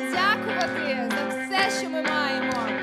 подякувати за все, що ми маємо.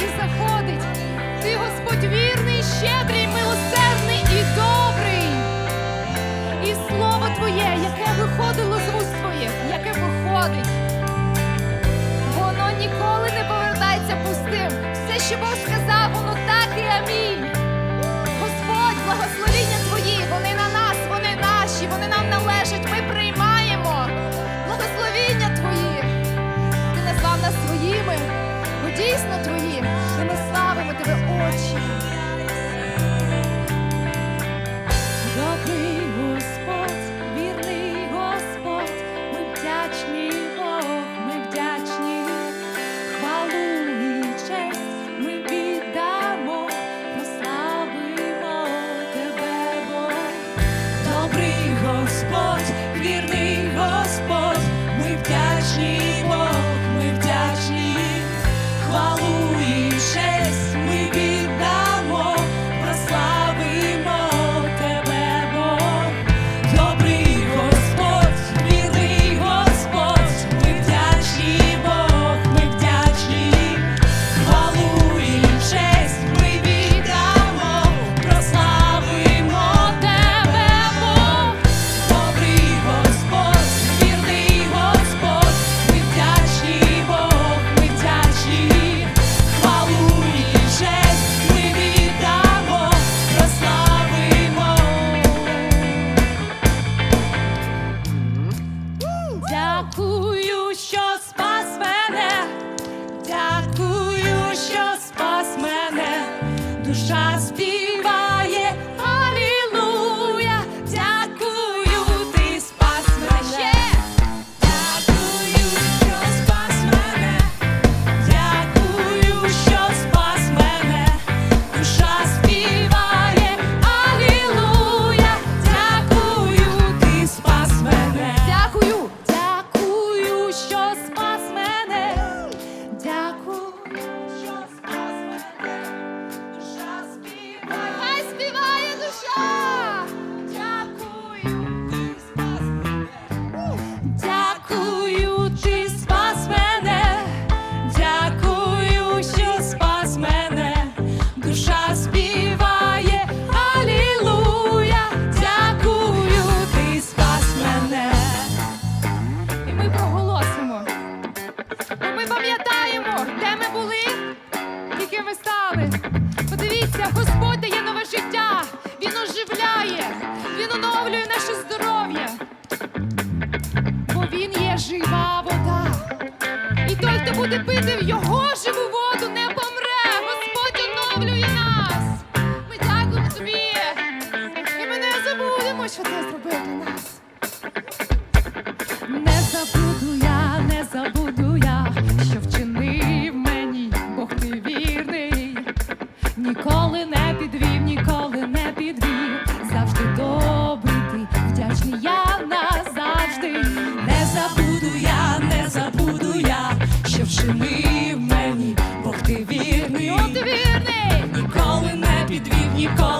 і заходить. Ти Господь вірний, щедрий. Небесна Твої, і ми славимо тебе, очі. must be хто буде пити в його живу воду, не помре. Господь оновлює нас. Ми дякуємо тобі. І ми не забудемо, що ти зробив для нас. Не забуду я, не забуду я, що вчинив мені, Бог ти вірний, ніколи не підвів, ніколи не підвів, завжди добрий ти, вдячний я назавжди. Не не забуду я, що в мені, Бог ти вірний, ти вірний! ніколи не підвів, ніколи